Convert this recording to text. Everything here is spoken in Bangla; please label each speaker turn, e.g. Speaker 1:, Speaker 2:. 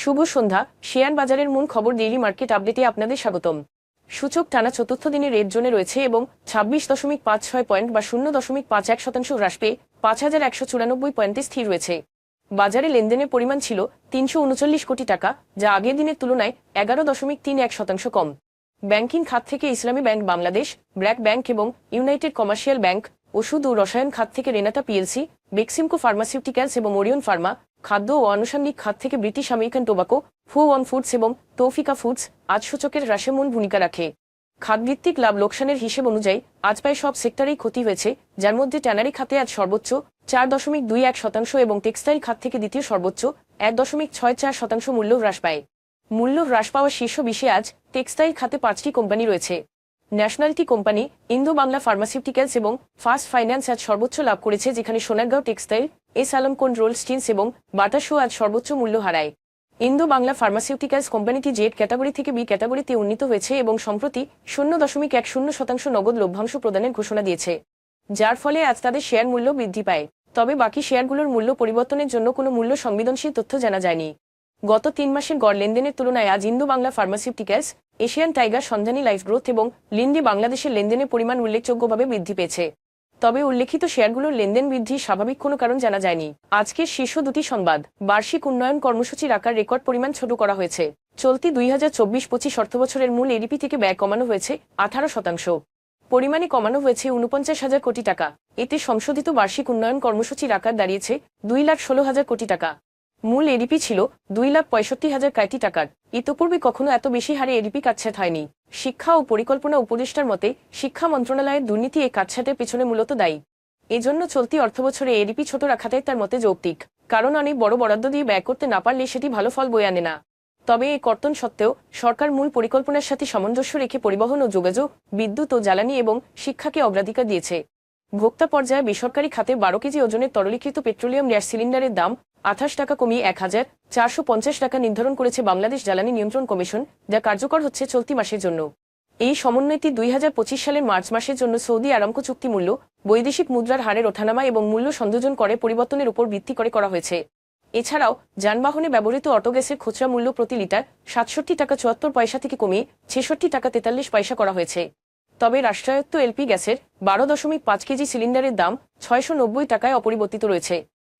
Speaker 1: শুভ সন্ধ্যা শেয়ার বাজারের মূল খবর ডেইলি মার্কেট আপডেটে আপনাদের স্বাগতম। সূচক টানা চতুর্থ দিনে রেড জোনে রয়েছে এবং ছাব্বিশ দশমিক পাঁচ ছয় পয়েন্ট বা শূন্য দশমিক পাঁচ এক শতাংশ হ্রাস পেয়ে পাঁচ হাজার একশো চুরানব্বই পয়েন্টে স্থির রয়েছে। বাজারে লেনদেনের পরিমাণ ছিল তিনশো উনচল্লিশ কোটি টাকা, যা আগের দিনের তুলনায় এগারো দশমিক তিন এক শতাংশ কম। ব্যাংকিং খাত থেকে ইসলামী ব্যাংক বাংলাদেশ ব্র্যাক ব্যাংক এবং ইউনাইটেড কমার্শিয়াল ব্যাংক, ওষুধ ও রসায়ন খাত থেকে রেনাটা পিএলসি, বেক্সিমকো ফার্মাসিউটিক্যালস এবং ওরিয়ন ফার্মা খাদ্য ও আনুষঙ্গিক খাত থেকে British American tobacco, Fu Wang foods এবং তৌফিকা ফুডস আজ সূচকের হ্রাসে মূল ভূমিকা রাখে। খাতভিত্তিক লাভ লোকসানের হিসেব অনুযায়ী আজ প্রায় সব সেক্টরেই ক্ষতি হয়েছে, যার মধ্যে ট্যানারি খাতে আজ সর্বোচ্চ চার দশমিক দুই এক শতাংশ এবং টেক্সটাইল খাত থেকে দ্বিতীয় সর্বোচ্চ এক দশমিক ছয় চার শতাংশ মূল্য হ্রাস পায়। মূল্য হ্রাস পাওয়া শীর্ষ বিশে আজ টেক্সটাইল খাতে পাঁচটি কোম্পানি রয়েছে। Nationality company Indo Bangla pharmaceuticals এবং ফার্স্ট ফাইন্যান্স আজ সর্বোচ্চ লাভ করেছে, যেখানে সোনারগাঁও টেক্সটাইল এস আলম কোন রোল স্টিনস এবং বাটাশো আজ সর্বোচ্চ মূল্য হারায়। ইন্দো বাংলা ফার্মাসিউটিক্যালস কোম্পানিটি জেড ক্যাটাগরি থেকে বি ক্যাটাগরিতে উন্নীত হয়েছে এবং সম্প্রতি শূন্য দশমিক এক শূন্য শতাংশ নগদ লভ্যাংশ প্রদানের ঘোষণা দিয়েছে, যার ফলে আজ তাদের শেয়ার মূল্য বৃদ্ধি পায়। তবে বাকি শেয়ারগুলোর মূল্য পরিবর্তনের জন্য কোনো মূল্য সংবেদনশীল তথ্য জানা যায়নি। গত তিন মাসের গড় লেনদেনের তুলনায় আজ Indo Bangla pharmaceuticals, Asian Tiger, Sandhani life growth এবং লিন্ডি বাংলাদেশের লেনদেনের পরিমাণ উল্লেখযোগ্যভাবে বৃদ্ধি পেয়েছে। তবে উল্লেখিত শেয়ারগুলোর লেনদেন বৃদ্ধির স্বাভাবিক কোনো কারণ জানা যায়নি। আজকের শীর্ষ দুটি সংবাদ, বার্ষিক উন্নয়ন কর্মসূচির আকার রেকর্ড পরিমাণ ছোট করা হয়েছে। চলতি দুই হাজার চব্বিশ পঁচিশ অর্থবছরের মূল এডিপি থেকে ব্যয় কমানো হয়েছে আঠারো শতাংশ। পরিমাণে কমানো হয়েছে উনপঞ্চাশ হাজার কোটি টাকা। এতে সংশোধিত বার্ষিক উন্নয়ন কর্মসূচির আকার দাঁড়িয়েছে দুই লাখ ষোলো হাজার কোটি টাকা। মূল এডিপি ছিল দুই লাখ পঁয়ষট্টি হাজার কোটি টাকার। ইতোপূর্বে কখনো এত বেশি হারে এডিপি কাটছাট হয়নি। শিক্ষা ও পরিকল্পনা উপদেষ্টার মতে, শিক্ষা মন্ত্রণালয়ের দুর্নীতি এই কাটছাটের পেছনে মূলত দায়ী। এজন্য চলতি অর্থবছরে এডিপি ছোট রাখাটাই তার মতে যৌক্তিক। কারণ অনেক বড় বরাদ্দ দিয়ে ব্যয় করতে না পারলে সেটি ভালো ফল বয়ে আনে না। তবে এই কর্তন সত্ত্বেও সরকার মূল পরিকল্পনার সাথে সামঞ্জস্য রেখে পরিবহন ও যোগাযোগ, বিদ্যুৎ ও জ্বালানি এবং শিক্ষাকে অগ্রাধিকার দিয়েছে। ভোক্তা পর্যায়ে বেসরকারি খাতে বারো কেজি ওজনের তরলীকৃত পেট্রোলিয়াম গ্যাস সিলিন্ডারের দাম আঠাশ টাকা কমিয়ে এক হাজার চারশো পঞ্চাশ টাকা নির্ধারণ করেছে বাংলাদেশ জ্বালানি নিয়ন্ত্রণ কমিশন, যা কার্যকর হচ্ছে চলতি মাসের জন্য। এই সমন্বয়টি দুই হাজার পঁচিশ সালের মার্চ মাসের জন্য সৌদি আরামকো চুক্তি মূল্য, বৈদেশিক মুদ্রার হারের ওঠানামা এবং মূল্য সংযোজন করে পরিবর্তনের উপর ভিত্তি করে করা হয়েছে। এছাড়াও, যানবাহনে ব্যবহৃত অটোগ্যাসের খুচরা মূল্য প্রতি লিটার সাতষট্টি টাকা চুয়াত্তর পয়সা থেকে কমিয়ে ছেষট্টি টাকা তেতাল্লিশ পয়সা করা হয়েছে। তবে রাষ্ট্রায়ত্ত এলপি গ্যাসের বারো দশমিক পাঁচ কেজি সিলিন্ডারের দাম ছয়শো নব্বই টাকায় অপরিবর্তিত রয়েছে।